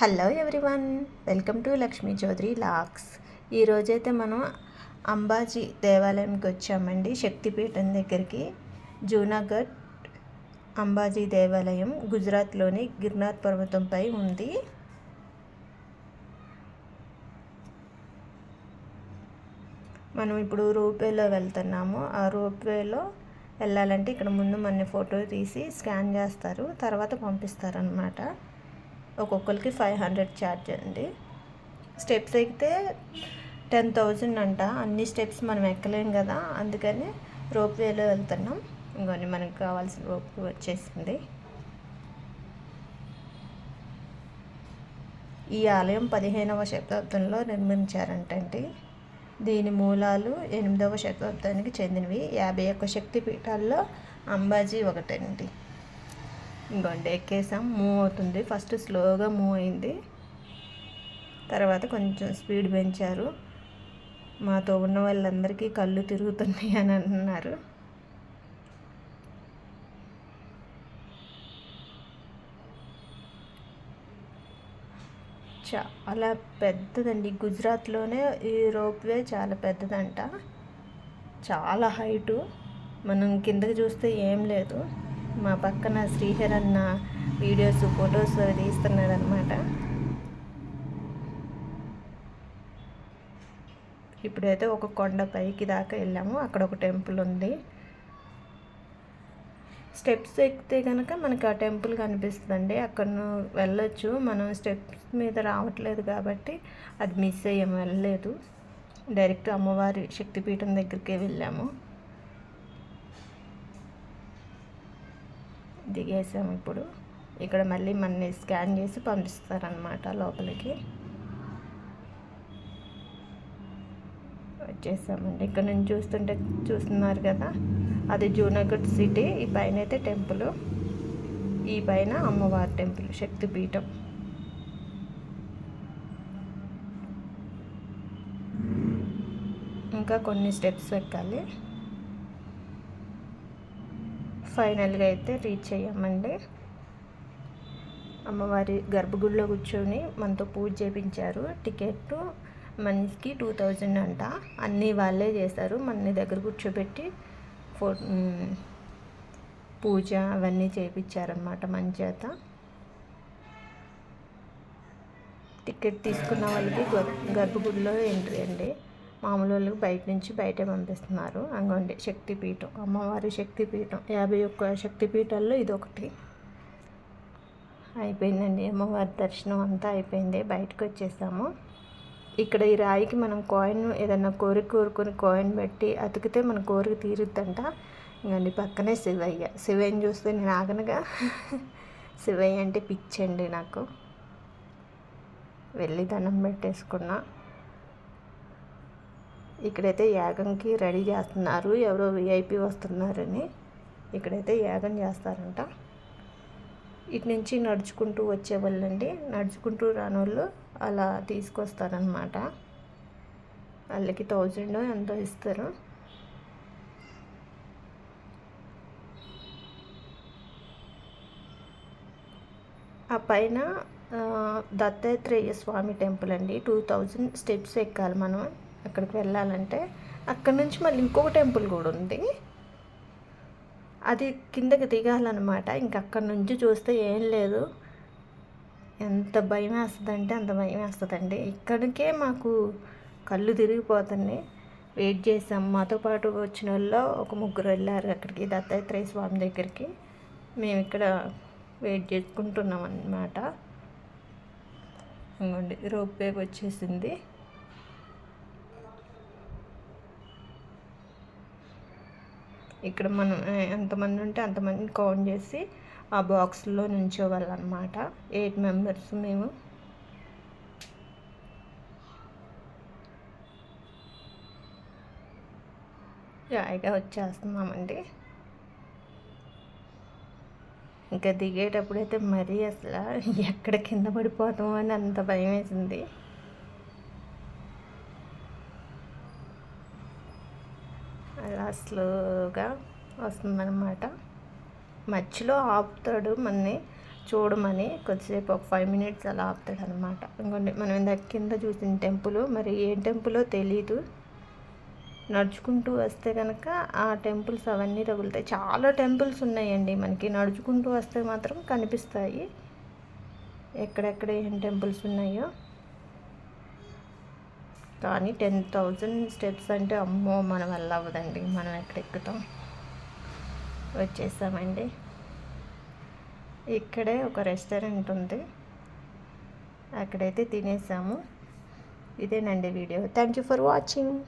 Hello everyone welcome to Lakshmi Chaudhary looks. ఈరోజైతే మనం అంబాజీ దేవాలయంకి వచ్చామండి. శక్తిపీఠం దగ్గరికి. జూనాగఢ్ అంబాజీ దేవాలయం గుజరాత్లోని గిర్నార్ పర్వతంపై ఉంది. మనం ఇప్పుడు రోప్వేలో వెళ్తున్నాము. ఆ రోప్వేలో వెళ్ళాలంటే ఇక్కడ ముందు మన ఫోటో తీసి స్కాన్ చేస్తారు. తర్వాత పంపిస్తారనమాట ఒక్కొక్కరికి ఫైవ్ హండ్రెడ్ ఛార్జ్ అండి. స్టెప్స్ ఎక్కితే టెన్ థౌజండ్ అంట. అన్ని స్టెప్స్ మనం ఎక్కలేం కదా. అందుకని రోప్ వేలో వెళ్తున్నాం. ఇంకొని మనకు కావాల్సిన రోప్ వచ్చేసింది. ఈ ఆలయం పదిహేనవ శతాబ్దంలో నిర్మించారంటండి. దీని మూలాలు ఎనిమిదవ శతాబ్దానికి చెందినవి. యాభై ఒక్క శక్తి పీఠాల్లో అంబాజీ ఒకటండి. ఇంకోండి ఎక్కేసాం మూవ్ అవుతుంది. ఫస్ట్ స్లోగా మూవ్ అయింది. తర్వాత కొంచెం స్పీడ్ పెంచారు. మాతో ఉన్న వాళ్ళందరికీ కళ్ళు తిరుగుతున్నాయి అని అంటున్నారు చాలా పెద్దదండి. గుజరాత్లోనే ఈ రోప్వే చాలా పెద్దదంట. చాలా హైటు. మనం కిందకి చూస్తే ఏం లేదు. మా పక్కన శ్రీహర్ అన్న వీడియోస్ ఫొటోస్ తీస్తున్నాడు అనమాట ఇప్పుడైతే ఒక కొండ పైకి దాకా వెళ్ళాము. అక్కడ ఒక టెంపుల్ ఉంది. స్టెప్స్ ఎక్కితే కనుక మనకి ఆ టెంపుల్ కనిపిస్తుందండి. అక్కడ వెళ్ళొచ్చు. మనం స్టెప్స్ మీద రావట్లేదు కాబట్టి అది మిస్ అయ్యాము వెళ్ళలేదు. డైరెక్ట్ అమ్మవారి శక్తిపీఠం దగ్గరికి వెళ్ళాము. దిగేసాము ఇప్పుడు. ఇక్కడ మళ్ళీ మనని స్కాన్ చేసి పంపిస్తారనమాట లోపలికి. వచ్చేసామండి. ఇక్కడ నుంచి చూస్తుంటే చూస్తున్నారు కదా? అది జూనాగఢ్ సిటీ. ఈ పైన అయితే టెంపుల్. ఈ పైన అమ్మవారి టెంపుల్ శక్తిపీఠం ఇంకా కొన్ని స్టెప్స్ ఎక్కాలి ఫైనల్గా అయితే రీచ్ అయ్యామండి. అమ్మవారి గర్భగుడిలో కూర్చొని మనతో పూజ చేయించారు టికెట్ మనిషికి టూ థౌజండ్ అంట. అన్నీ వాళ్ళే చేశారు. మన దగ్గర కూర్చోబెట్టి ఫో పూజ అవన్నీ చేయించారనమాట మన చేత టికెట్ తీసుకున్న వాళ్ళకి గర్భగుడిలో ఎంట్రీ అండి. మామూలు వాళ్ళకి బయట నుంచి బయటే పంపిస్తున్నారు. అంగండి శక్తిపీఠం. అమ్మవారి శక్తిపీఠం. యాభై ఒక్క శక్తిపీఠాల్లో ఇది ఒకటి అయిపోయిందండి అమ్మవారి దర్శనం అంతా అయిపోయింది. బయటకు వచ్చేసాము. ఇక్కడ ఈ రాయికి మనం కాయిన్ ఏదన్నా కోరిక కోరుకొని కాయిన్ పెట్టి అతికితే మన కోరిక తీరుద్దంట. ఇంకండి పక్కనే శివయ్య. శివయ్యని చూస్తే నేను ఆగనగా. శివయ్య అంటే పిచ్చండి నాకు. వెళ్ళి దండం పెట్టేసుకున్నా. ఇక్కడైతే యాగంకి రెడీ చేస్తున్నారు. ఎవరో విఐపి వస్తున్నారని. ఇక్కడైతే యాగం చేస్తారంట. ఇటు నుంచి నడుచుకుంటూ వచ్చేవాళ్ళండి నడుచుకుంటూ రానోళ్ళు అలా తీసుకొస్తారనమాట వాళ్ళకి థౌజండ్ ఎంతో ఇస్తారు. ఆ పైన దత్తాత్రేయ స్వామి టెంపుల్ అండి. టూ థౌజండ్ స్టెప్స్ ఎక్కాలి మనం. అక్కడికి వెళ్ళాలంటే అక్కడ నుంచి మళ్ళీ ఇంకొక టెంపుల్ కూడా ఉంది. అది కిందకి దిగాలన్నమాట. ఇంక అక్కడ నుంచి చూస్తే ఏం లేదు. ఎంత భయం వేస్తుందంటే అంత భయం వేస్తుందండి. ఇక్కడికే మాకు కళ్ళు తిరిగిపోతున్నాయి. వెయిట్ చేసాం. మాతో పాటు వచ్చిన వాళ్ళు ఒక ముగ్గురు వెళ్ళారు అక్కడికి దత్తాత్రేయ స్వామి దగ్గరికి. మేము ఇక్కడ వెయిట్ చేసుకుంటున్నాం అన్నమాట. ఇంకోండి రోప్ వేకి వచ్చేసింది. ఇక్కడ మనం ఎంతమంది ఉంటే అంతమంది కౌంట్ చేసి ఆ బాక్స్లో అనమాట ఎయిట్ మెంబర్స్ మేము. జాయిగా వచ్చేస్తున్నామండి. ఇంకా దిగేటప్పుడైతే మరీ అసలు ఎక్కడ కింద పడిపోతామో అని అంత భయం వేసింది అలా స్లోగా వస్తుందన్నమాట. మధ్యలో ఆపుతాడు మనని చూడమని కొద్దిసేపు ఒక ఫైవ్ మినిట్స్ అలా ఆపుతాడు అనమాట ఇంకోండి మనం ఇందాక కింద చూసిన టెంపుల్ మరి ఏ టెంపులో తెలీదు. నడుచుకుంటూ వస్తే కనుక ఆ టెంపుల్స్ అవన్నీ తగులుతాయి. చాలా టెంపుల్స్ ఉన్నాయండి మనకి. నడుచుకుంటూ వస్తే మాత్రం కనిపిస్తాయి. ఎక్కడెక్కడ ఏం టెంపుల్స్ ఉన్నాయో. కానీ టెన్ థౌజండ్ స్టెప్స్ అంటే అమ్మో మనం వల్ల అవ్వదండి. మనం ఎక్కడెక్కుతాం వచ్చేసామండి. ఇక్కడే ఒక రెస్టారెంట్ ఉంది. అక్కడైతే తినేసాము. ఇదేనండి video. Thank you for watching.